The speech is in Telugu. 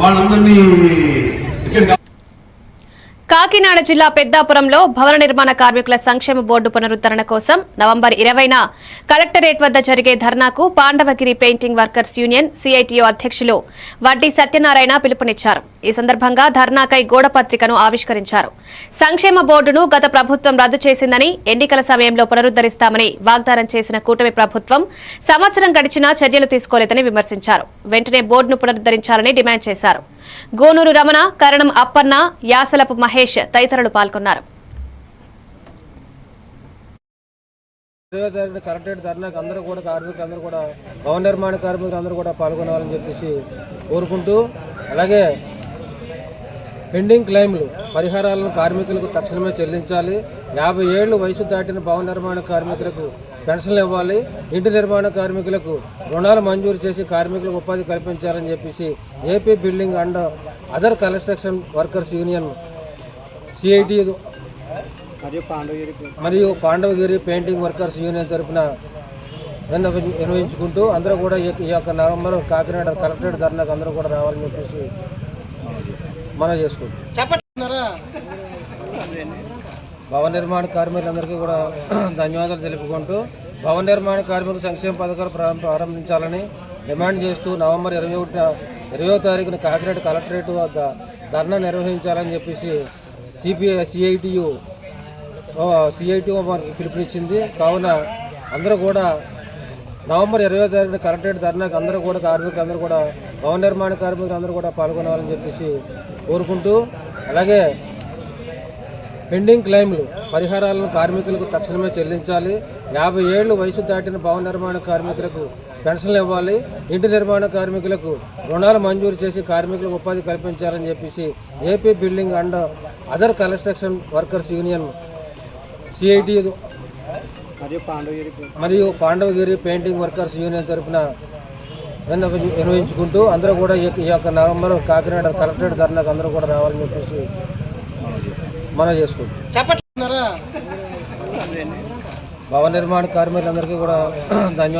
వాళ్ళందరినీ ఇక్కడ కాకినాడ జిల్లా పెద్దాపురంలో భవన నిర్మాణ కార్మికుల సంక్షేమ బోర్డు పునరుద్ధరణ కోసం నవంబర్ ఇరవైన కలెక్టరేట్ వద్ద జరిగే ధర్నాకు Pandavagiri painting workers union CITU అధ్యక్షులు వడ్డీ సత్యనారాయణ పిలుపునిచ్చారు. ఈ సందర్భంగా ధర్నాకై గోడ పత్రికను ఆవిష్కరించారు. సంక్షేమ బోర్డును గత ప్రభుత్వం రద్దు చేసిందని ఎన్నికల సమయంలో పునరుద్దరిస్తామని వాగ్దానం చేసిన కూటమి ప్రభుత్వం సంవత్సరం గడిచినా చర్యలు తీసుకోలేదని విమర్శించారు. వెంటనే బోర్డును పునరుద్దరించాలని డిమాండ్ చేశారు. గోనూరు రమణ కరణం అప్పన్న యాసలపు మహేష్ తదితరులు పాల్గొన్నారు. ఇరవై కలెక్టరేట్ ధర్నాకు అందరూ కూడా కార్మికులు అందరూ కూడా భవన నిర్మాణ కార్మికులందరూ కూడా పాల్గొనాలని చెప్పేసి కోరుకుంటూ అలాగే పెండింగ్ క్లెయిమ్లు పరిహారాలను కార్మికులకు తక్షణమే చెల్లించాలి. యాభై ఏళ్ళు వయసు దాటిన భవన నిర్మాణ కార్మికులకు పెన్షన్లు ఇవ్వాలి. ఇంటి నిర్మాణ కార్మికులకు రుణాలు మంజూరు చేసి కార్మికులకు ఉపాధి కల్పించాలని చెప్పేసి AP building and other construction workers union CIT మరియు పాండవగిరి పెయింటింగ్ వర్కర్స్ యూనియన్ తరఫున నిర్వ- నిర్వహించుకుంటూ అందరూ కూడా ఈ యొక్క నవంబర్ కాకినాడ కలెక్టరేట్ ధర్నాకు అందరూ కూడా రావాలని చెప్పేసి మనం చేసుకుంటాం భవన నిర్మాణ కార్మికులందరికీ కూడా ధన్యవాదాలు తెలుపుకుంటూ భవన నిర్మాణ కార్మికుల సంక్షేమ పథకాలు ప్రారం- ప్రారంభించాలని డిమాండ్ చేస్తూ నవంబర్ ఇరవై ఒకటిన ఇరవై తారీఖున కాకినాడ కలెక్టరేట్ వద్ద ధర్నా నిర్వహించాలని చెప్పేసి సిపిఐ సిఐటియు సిఐటి మనకి పిలుపునిచ్చింది. కావున అందరూ కూడా నవంబర్ ఇరవై తారీఖున కలెక్టరేట్ ధర్నాకు అందరూ కూడా కార్మికులు అందరూ కూడా భవన నిర్మాణ కార్మికులు అందరూ కూడా పాల్గొనాలని చెప్పేసి కోరుకుంటూ అలాగే పెండింగ్ క్లెయిమ్లు పరిహారాలను కార్మికులకు తక్షణమే చెల్లించాలి. యాభై ఏళ్ళు వయసు దాటిన భవన నిర్మాణ కార్మికులకు పెన్షన్లు ఇవ్వాలి. ఇంటి నిర్మాణ కార్మికులకు రుణాలు మంజూరు చేసి కార్మికులకు ఉపాధి కల్పించాలని చెప్పేసి AP building and other construction workers union CIT మరియు పాండవగిరి పెయింటింగ్ వర్కర్స్ యూనియన్ తరఫున నిర్వ- నిర్వహించుకుంటూ అందరూ కూడా ఈ ఈ యొక్క నవంబర్ కాకినాడ కలెక్టరేట్ ధర్నాకు అందరూ కూడా రావాలని చెప్పేసి మనం చేసుకుంటాం భవన నిర్మాణ కార్మికులందరికీ కూడా ధన్యవాదాలు.